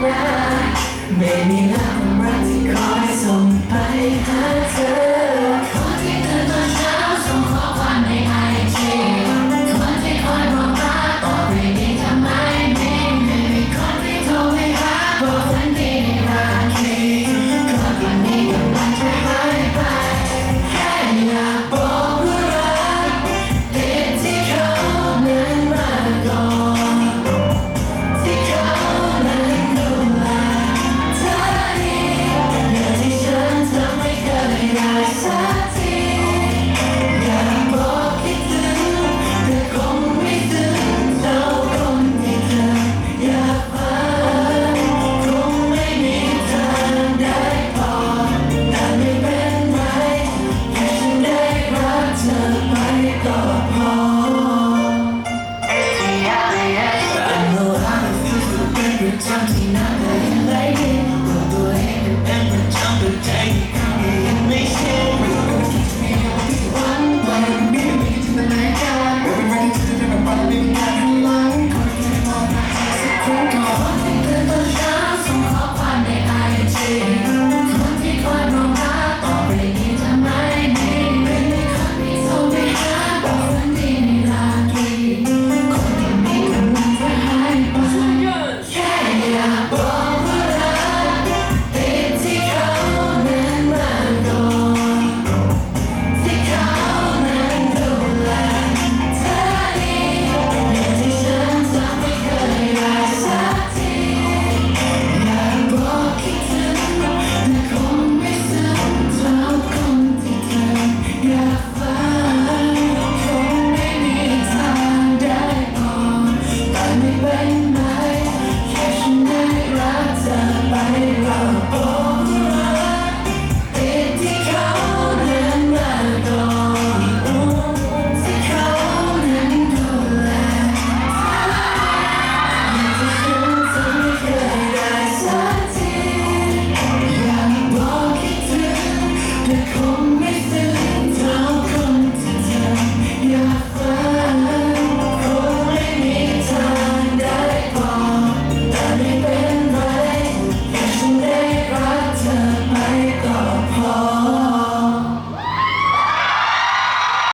ไม่มีรักรักที่คอยส่งไปหาเธอ Comecei